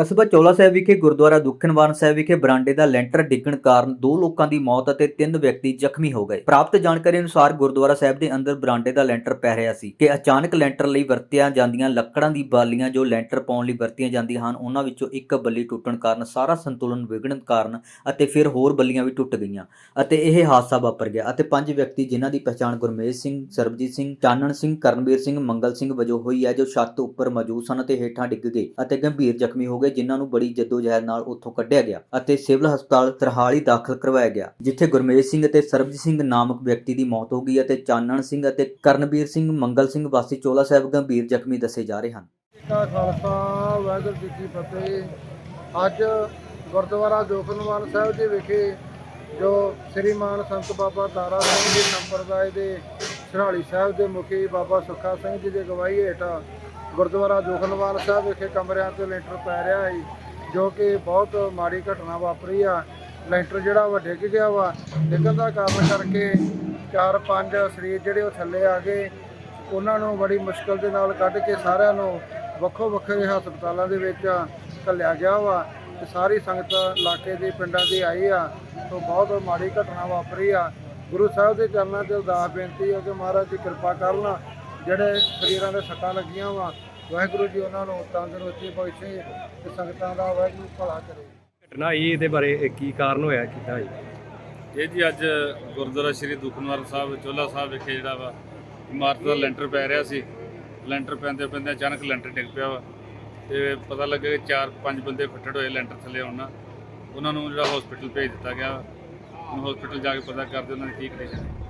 ਕਸਬਾ ਚੋਲਾ ਸਾਹਿਬ ਵਿਖੇ, ਗੁਰਦੁਆਰਾ ਦੁੱਖਨਵਾਰਨ ਸਾਹਿਬ ਵਿਖੇ ਬਰਾਂਡੇ ਦਾ ਲੈਂਟਰ ਡਿੱਗਣ ਕਾਰਨ ਦੋ ਲੋਕਾਂ ਦੀ ਮੌਤ ਅਤੇ ਤਿੰਨ ਵਿਅਕਤੀ ਜ਼ਖਮੀ ਹੋ ਗਏ। ਪ੍ਰਾਪਤ ਜਾਣਕਾਰੀ ਅਨੁਸਾਰ ਗੁਰਦੁਆਰਾ ਸਾਹਿਬ ਦੇ ਅੰਦਰ ਬਰਾਂਡੇ ਦਾ ਲੈਂਟਰ ਪੈ ਰਿਹਾ ਸੀ ਕਿ ਅਚਾਨਕ ਲੈਂਟਰ ਲਈ ਵਰਤੀਆਂ ਜਾਂਦੀਆਂ ਲੱਕੜਾਂ ਦੀ ਬਾਲੀਆਂ ਜੋ ਲੈਂਟਰ ਪਾਉਣ ਲਈ ਵਰਤੀਆਂ ਜਾਂਦੀਆਂ ਹਨ, ਉਹਨਾਂ ਵਿੱਚੋਂ ਇੱਕ ਬੱਲੀ ਟੁੱਟਣ ਕਾਰਨ ਸਾਰਾ ਸੰਤੁਲਨ ਵਿਗੜਨ ਕਾਰਨ ਅਤੇ ਫਿਰ ਹੋਰ ਬੱਲੀਆਂ ਵੀ ਟੁੱਟ ਗਈਆਂ ਅਤੇ ਇਹ ਹਾਦਸਾ ਵਾਪਰ ਗਿਆ ਅਤੇ ਪੰਜ ਵਿਅਕਤੀ ਜਿਨ੍ਹਾਂ ਦੀ ਪਛਾਣ ਗੁਰਮੇਜ ਸਿੰਘ, ਸਰਬਜੀਤ ਸਿੰਘ, ਚਾਨਣ ਸਿੰਘ, ਕਰਨਵੀਰ ਸਿੰਘ, ਮੰਗਲ ਸਿੰਘ ਵਜੋਂ ਹੋਈ ਹੈ, ਜੋ ਛੱਤ ਉੱਪਰ ਮੌਜੂਦ ਸਨ ਅਤੇ ਹੇਠਾਂ ਡਿੱਗ ਗਏ ਅਤੇ ਗੰਭੀਰ ਜ਼ਖਮੀ ਹੋ ਗਏ ਜਿਨ੍ਹਾਂ ਨੂੰ ਬੜੀ ਜਹਿਦ ਨਾਲ ਉੱਥੋਂ ਕੱਢਿਆ ਗਿਆ ਅਤੇ ਸਿਵਲ ਹਸਪਤਾਲ ਤਰਹਾਲੀ ਦਾਖਲ ਕਰਵਾਇਆ ਗਿਆ, ਜਿੱਥੇ ਗੁਰਮੇਜ ਸਿੰਘ ਅਤੇ ਸਰਬਜੀਤ ਸਿੰਘ ਨਾਮਕ ਵਿਅਕਤੀ ਦੀ ਮੌਤ ਹੋ ਗਈ ਅਤੇ ਚਾਨਣ ਸਿੰਘ ਅਤੇ ਕਰਨਵੀਰ ਸਿੰਘ ਮੰਗਲ ਸਿੰਘ ਵਾਸੀ ਚੋਲਾ ਸਾਹਿਬ ਗੰਭੀਰ ਜ਼ਖਮੀ ਦੱਸੇ ਜਾ ਰਹੇ ਹਨ। ਕਾ ਖਾਲਸਾ, ਵਾਹਿਗੁਰੂ ਜੀ ਕੀ ਫਤਿਹ। ਅੱਜ ਗੁਰਦੁਆਰਾ ਜੋਖਨਵਾਲ ਸਾਹਿਬ ਜੀ ਵਿਖੇ ਜੋ ਸ੍ਰੀ ਮਾਨ ਸੰਤ ਬਾਬਾ ਤਾਰਾ ਸਿੰਘ ਜੀ ਸੰਪਰਦਾਇ ਦੇ ਸਰਾਲੀ ਸਾਹਿਬ ਦੇ ਮੁਖੀ ਬਾਬਾ ਸੁੱਖਾ ਸਿੰਘ ਜੀ ਦੀ ਅਗਵਾਈ ਹੇਠ ਗੁਰਦੁਆਰਾ ਜੋਖਨਵਾਲ ਸਾਹਿਬ ਵਿਖੇ ਕਮਰਿਆਂ ਤੇ ਲੈਂਟਰ ਪੈ ਰਿਹਾ ਹੈ ਜੋ ਕਿ ਬਹੁਤ ਮਾੜੀ ਘਟਨਾ ਵਾਪਰੀ ਆ। ਲੈਂਟਰ ਜਿਹੜਾ ਵਾ ਡਿੱਗ ਗਿਆ ਵਾ। ਡਿੱਗਣ ਦਾ ਕਾਰਨ ਕਰਕੇ ਚਾਰ ਪੰਜ ਸਰੀਰ ਜਿਹੜੇ ਉਹ ਥੱਲੇ ਆ ਗਏ। ਉਹਨਾਂ ਨੂੰ ਬੜੀ ਮੁਸ਼ਕਲ ਦੇ ਨਾਲ ਕੱਢ ਕੇ ਸਾਰਿਆਂ ਨੂੰ ਵੱਖੋ ਵੱਖਰੇ ਹਸਪਤਾਲਾਂ ਦੇ ਵਿੱਚ ਘੱਲਿਆ ਗਿਆ ਵਾ। ਤੇ ਸਾਰੀ ਸੰਗਤ ਇਲਾਕੇ ਦੇ ਪਿੰਡਾਂ ਦੀ ਆਈ ਆ। ਸੋ ਬਹੁਤ ਮਾੜੀ ਘਟਨਾ ਵਾਪਰੀ ਆ। ਗੁਰੂ ਸਾਹਿਬ ਦੇ ਚਰਨਾਂ 'ਚ ਅਰਦਾਸ ਬੇਨਤੀ ਹੈ ਕਿ ਮਹਾਰਾਜ ਦੀ ਕਿਰਪਾ ਕਰਨ। ਜਿਹੜੇ ਸਰੀਰਾਂ ਦੇ ਸੱਟਾਂ ਲੱਗੀਆਂ ਵਾ ਵਾਹਿਗੁਰੂ ਜੀ ਉਹਨਾਂ ਨੂੰ ਤੰਦਰੁਸਤੀ ਬਖਸ਼ੇ ਤੇ ਸੰਗਤਾਂ ਦਾ ਵਾਹਿਗੁਰੂ ਭਲਾ ਕਰੇ। ਘਟਨਾ ਹੋਈ ਇਹਦੇ ਬਾਰੇ ਕੀ ਕਾਰਨ ਹੋਇਆ ਕਿੱਦਾਂ ਹੋਈ ਇਹ ਜੀ ਅੱਜ ਗੁਰਦੁਆਰਾ ਸ਼੍ਰੀ ਦੁਖਨਿਵਾਰਨ ਸਾਹਿਬ ਚੋਲਾ ਸਾਹਿਬ ਵਿਖੇ ਜਿਹੜਾ ਵਾ ਇਮਾਰਤ ਦਾ ਲੈਂਟਰ ਪੈ ਰਿਹਾ ਸੀ। ਲੈਂਟਰ ਪੈਂਦੇ ਪੈਂਦੇ ਅਚਾਨਕ ਲੈਂਟਰ ਡਿੱਗ ਪਿਆ ਵਾ। ਤੇ ਪਤਾ ਲੱਗਾ ਕਿ ਚਾਰ ਪੰਜ ਬੰਦੇ ਫੱਟੜ ਹੋਏ ਲੈਂਟਰ ਥੱਲੇ ਆਉਣ ਨਾਲ। ਉਹਨਾਂ ਨੂੰ ਜਿਹੜਾ ਹਸਪੀਟਲ ਭੇਜ ਦਿੱਤਾ ਗਿਆ ਹੁਣ ਹਸਪੀਟਲ ਜਾ ਕੇ ਪਤਾ ਕਰਦੇ ਉਹਨਾਂ ਦੀ ਕੀ ਕੰਡੀਸ਼ਨ ਹੈ।